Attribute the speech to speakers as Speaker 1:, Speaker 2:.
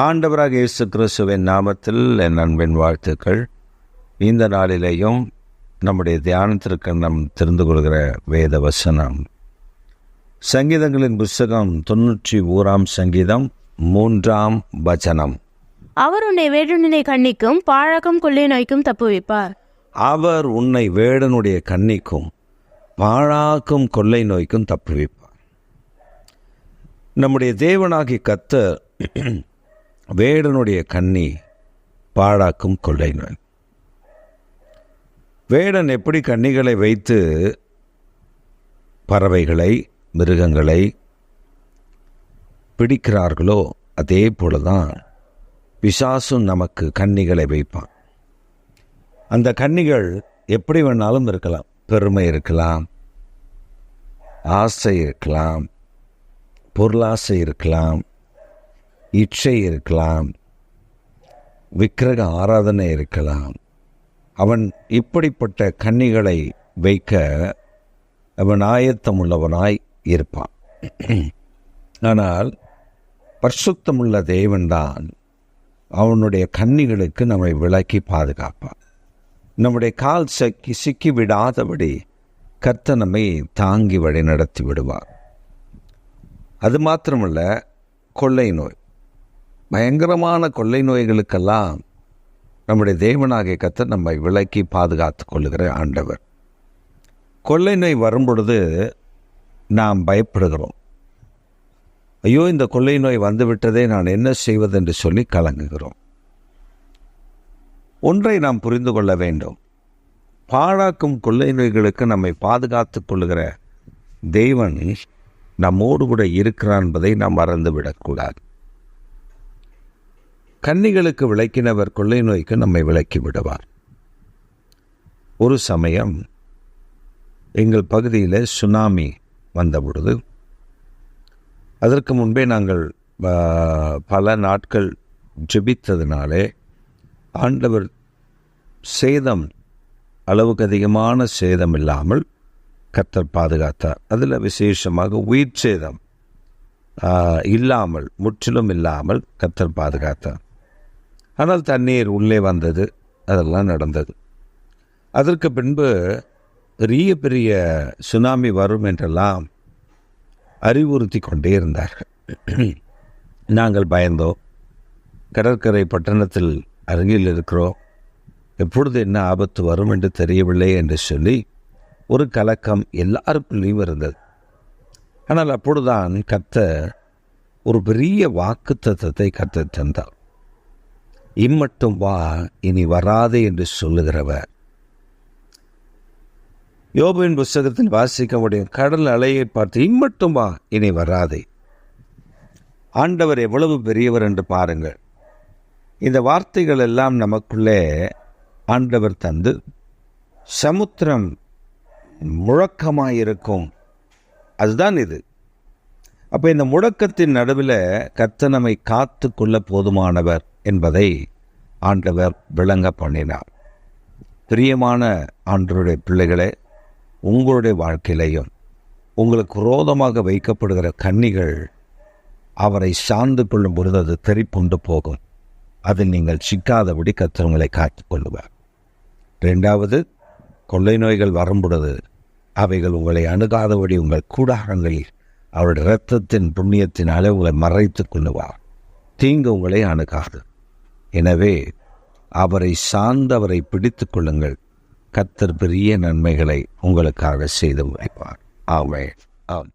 Speaker 1: ஆண்டவராக இயேசு கிறிஸ்துவின் நாமத்தில் என் அன்பின் வாழ்த்துக்கள். இந்த நாளிலேயும் நம்முடைய தியானத்திற்கு நம் தெரிந்து கொள்கிற வேத வசனம். சங்கீதங்களின் புஸ்தகம் தொன்னூற்றி ஓராம் சங்கீதம் மூன்றாம் வசனம்.
Speaker 2: அவர் உன்னை வேடுனினை கண்ணிக்கும் பாழகம் கொள்ளை நோய்க்கும் தப்புவிப்பார்.
Speaker 1: அவர் உன்னை வேடனுடைய கண்ணிக்கும் பாழாக்கும் கொள்ளை நோய்க்கும் தப்புவிப்பார். நம்முடைய தேவனாகி கத்தர் வேடனுடைய கண்ணி பாழாக்கும் கொள்ளை நோய். வேடன் எப்படி கன்னிகளை வைத்து பறவைகளை மிருகங்களை பிடிக்கிறார்களோ அதே போலதான் பிசாசும் நமக்கு கன்னிகளை வைப்பான். அந்த கன்னிகள் எப்படி வேணாலும் இருக்கலாம். பெருமை இருக்கலாம் ஆசை இருக்கலாம் பொருளாசை இருக்கலாம் இச்சை இருக்கலாம் விக்கிரக ஆராதனை இருக்கலாம். அவன் இப்படிப்பட்ட கன்னிகளை வைக்க அவன் ஆயத்தமுள்ளவனாய் இருப்பான். ஆனால் பரிசுத்தமுள்ள தேவன்தான் அவனுடைய கன்னிகளுக்கு நம்மை விலக்கி பாதுகாப்பான் நம்முடைய கால் சக்கி சிக்கி விடாதபடி கர்த்த நம்மை தாங்கி வழி நடத்தி விடுவார். அது மாத்திரமல்ல கொள்ளை நோய். பயங்கரமான கொள்ளை நோய்களுக்கெல்லாம் நம்முடைய தேவனாகிய கத்தர் நம்மை விலக்கி பாதுகாத்து கொள்ளுகிற ஆண்டவர். கொள்ளை நோய் வரும் பொழுது நாம் பயப்படுகிறோம். ஐயோ இந்த கொள்ளை நோய் வந்துவிட்டதே நான் என்ன செய்வதென்று சொல்லி கலங்குகிறோம். ஒன்றை நாம் புரிந்து கொள்ள வேண்டும். பாழாக்கும் கொள்ளை நோய்களுக்கு நம்மை பாதுகாத்து கொள்ளுகிற தெய்வன் நம்மோடு கூட இருக்கிறான் என்பதை நாம் மறந்துவிடக்கூடாது. கன்னிகளுக்கு விளக்கினவர் கொள்ளை நோய்க்கு நம்மை விளக்கி விடுவார். ஒரு சமயம் எங்கள் பகுதியில் சுனாமி வந்த பொழுது அதற்கு முன்பே நாங்கள் பல நாட்கள் ஜெபித்ததினாலே ஆண்டவர் சேதம் அளவுக்கு அதிகமான சேதம் இல்லாமல் கத்தர் பாதுகாத்தார். அதில் விசேஷமாக உயிர் சேதம் இல்லாமல் முற்றிலும் இல்லாமல் கத்தர் பாதுகாத்தார். ஆனால் தண்ணீர் உள்ளே வந்தது. அதெல்லாம் நடந்தது. அதற்கு பின்பு பெரிய பெரிய சுனாமி வரும் என்றெல்லாம் அறிவுறுத்தி கொண்டே இருந்தார்கள். நாங்கள் பயந்தோம். கடற்கரை பட்டணத்தில் அருகில் இருக்கிறோம். எப்பொழுது என்ன ஆபத்து வரும் என்று தெரியவில்லை என்று சொல்லி ஒரு கலக்கம் எல்லாருக்குள்ளேயும் இருந்தது. ஆனால் அப்பொழுதுதான் கத்த ஒரு பெரிய வாக்கு தத்துவத்தை கர்த்தர் தந்தார். இம்மட்டும் வா இனி வராதே என்று சொல்லுகிறவர். யோபுவின் புஸ்தகத்தில் வாசிக்க முடியும் கடல் அலையை பார்த்து இம்மட்டும் வா இனி வராதே. ஆண்டவர் எவ்வளவு பெரியவர் என்று பாருங்கள். இந்த வார்த்தைகள் எல்லாம் நமக்குள்ளே ஆண்டவர் தந்து சமுத்திரம் முழக்கமாயிருக்கும். அதுதான் இது. அப்போ இந்த முழக்கத்தின் நடுவில் கத்தனமை காத்து கொள்ள போதுமானவர். என்பதை ஆண்டவர் விளங்க பண்ணினார். பிரியமான ஆண்டருடைய பிள்ளைகளே உங்களுடைய வாழ்க்கையிலையும் உங்களுக்கு குரோதமாக வைக்கப்படுகிற கன்னிகள் அவரை சார்ந்து கொள்ளும் பொழுது அது தெரிப்புண்டு போகும். அதில் நீங்கள் சிக்காதபடி கத்திரங்களை காத்து காத்துக் கொள்ளுவார். ரெண்டாவது கொள்ளை நோய்கள் வரும்பொழுது அவைகள் உங்களை அணுகாதபடி உங்கள் கூடாரங்களில் அவருடைய இரத்தத்தின் புண்ணியத்தினாலே உங்களை மறைத்து கொள்ளுவார். தீங்கு உங்களை அணுகாது. எனவே அவரை சார்ந்து அவரை பிடித்துக் கொள்ளுங்கள். கத்தர் பெரிய நன்மைகளை உங்களுக்காக செய்து வைப்பார். ஆமே ஆம்